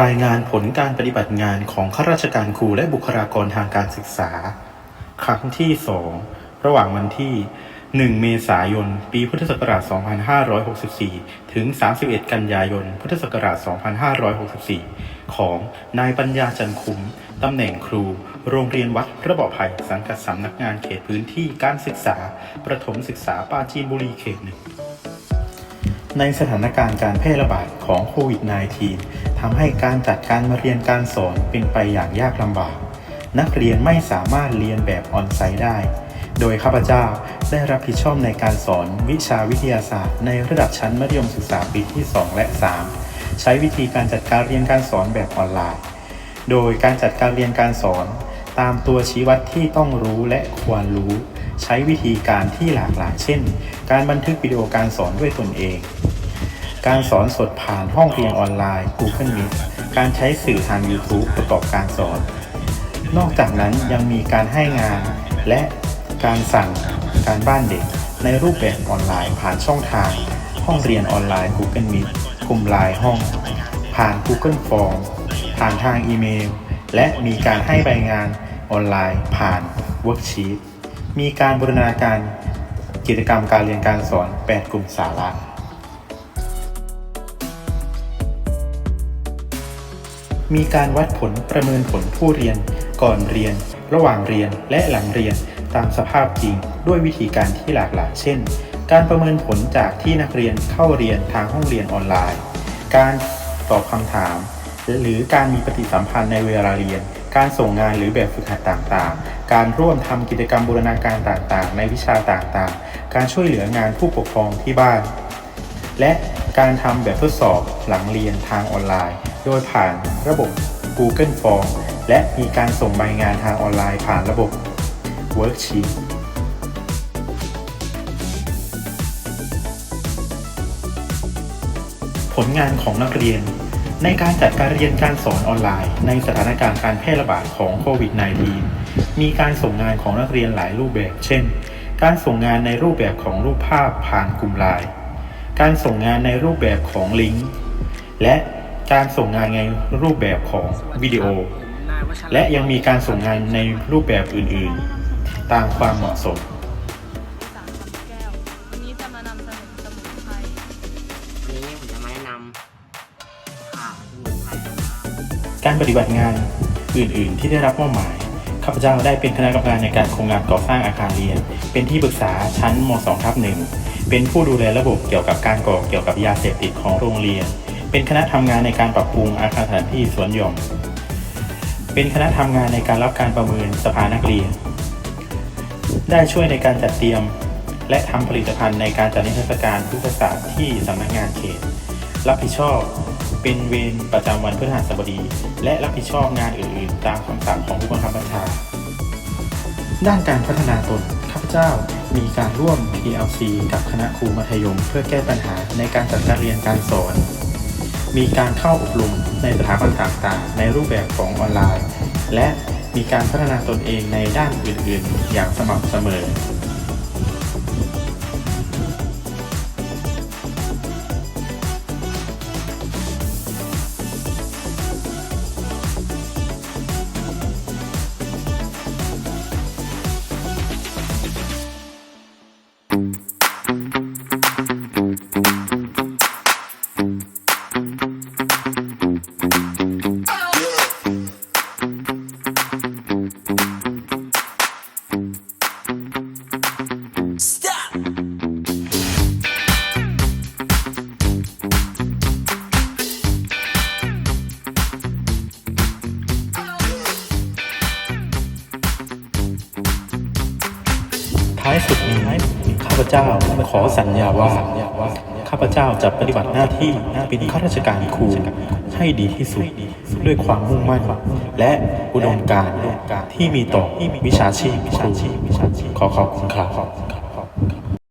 รายงานผลการปฏิบัติงานของข้าราชการครูและบุคลากรทางการศึกษา ครั้งที่ 2 ระหว่างวันที่ 1 เมษายน ปีพุทธศักราช 2564 ถึง 31 กันยายน พุทธศักราช 2564 ของนายปัญญาจันคุมตำแหน่งครู โรงเรียนวัดระเบาะไผ่สังกัดสำนักงานเขตพื้นที่การศึกษา ประถมศึกษาปาจีนบุรีเขตหนึ่ง ในสถานการณ์การแพร่ระบาดของโควิด -19 ทำให้การจัดการเรียนการสอนเป็นไปอย่างยากลำบาก นักเรียนไม่สามารถเรียนแบบออนไซต์ได้ โดยข้าพเจ้าได้รับผิดชอบในการสอนวิชาวิทยาศาสตร์ ในระดับชั้นมัธยมศึกษาปีที่ 2 และ 3 ใช้วิธีการจัดการเรียนการสอนแบบออนไลน์ โดยการจัดการเรียนการสอน ตามตัวชี้วัดที่ต้องรู้และควรรู้ ใช้วิธีการที่หลากหลายเช่น การบันทึกวิดีโอการสอนด้วยตนเอง การสอนสดผ่านห้องเรียนออนไลน์ Google Meet การใช้สื่อทาง YouTube ประกอบการสอน นอกจากนั้นยังมีการให้งาน และการสั่งการบ้านเด็ก ในรูปแบบออนไลน์ผ่านช่องทาง ห้องเรียนออนไลน์ Google Meet กลุ่มไลน์ห้อง ผ่าน Google Form ผ่านทางอีเมล และมีการให้ใบงานออนไลน์ ผ่าน Worksheet มีการบูรณาการกิจกรรมการเรียนการสอน 8 กลุ่มสาระ มีการวัดผลประเมินผลผู้เรียน ก่อนเรียน ระหว่างเรียนและหลังเรียนตามสภาพจริง ด้วยวิธีการที่หลากหลายเช่น การประเมินผลจากที่นักเรียนเข้าเรียนทางห้องเรียนออนไลน์ การตอบคำถาม หรือการมีปฏิสัมพันธ์ในเวลาเรียน การส่งงานหรือแบบฝึกหัดต่างๆ การร่วมทำกิจกรรมบูรณาการต่างๆ ในวิชาต่างๆ การช่วยเหลืองานผู้ปกครองที่บ้าน และการทำแบบทดสอบหลังเรียนทางออนไลน์ โดยผ่านระบบ Google Form และมีการส่งใบงานทางออนไลน์ผ่านระบบ Worksheet ผลงานของนักเรียน ในการจัดการเรียนการสอนออนไลน์ ในสถานการณ์การแพร่ระบาดของโควิด -19 มีการส่งงานของนักเรียนหลายรูปแบบ เช่น การส่งงานในรูปแบบของรูปภาพผ่านกลุ่มไลน์ การส่งงานในรูปแบบของลิงก์ และการส่งงานในรูปแบบของวิดีโอ และยังมีการส่งงานในรูปแบบอื่นๆ ตามความเหมาะสม วันนี้จะมานำเสนอสมุนไพรวันนี้ผมจะมาแนะนำข่าสมุนไพรการปฏิบัติงานอื่นๆ ที่ได้รับมอบหมาย ข้าพเจ้าได้เป็นคณะกรรมการในการโครงงานก่อสร้างอาคารเรียน เป็นที่ปรึกษาชั้นม2ทับหนึ่งเป็นผู้ดูแลระบบเกี่ยวกับการก่อเกี่ยวกับยาเสพติดของโรงเรียน เป็นคณะทำงานในการปรับปรุงอาคารสถานที่สวนหย่อม เป็นคณะทำงานในการรับการประเมินสภานักเรียน ได้ช่วยในการจัดเตรียม และทำผลิตภัณฑ์ในการจัดนิทรรศการพุทธศาสตร์ที่สำนักงานเขต รับผิดชอบ เป็นเวรประจำวันพฤหัสบดี และรับผิดชอบงานอื่นๆ ตามคำสั่งของผู้บังคับบัญชา ด้านการพัฒนาตนข้าพเจ้ามีการร่วม PLC กับคณะครูมัธยม เพื่อแก้ปัญหาในการจัดการเรียนการสอน มีการเข้าอบรมในสถาบันต่างๆ ในรูปแบบของออนไลน์ และมีการพัฒนาตนเองในด้านอื่นๆ อย่างสม่ำเสมอ ท้ายสุดนี้ ข้าพเจ้าขอสัญญาว่าข้าพเจ้าจะปฏิบัติหน้าที่เป็นข้าราชการครูให้ดีที่สุดด้วยความมุ่งมั่นและอุดมการณ์ที่มีต่อวิชาชีพครูขอขอบคุณครับ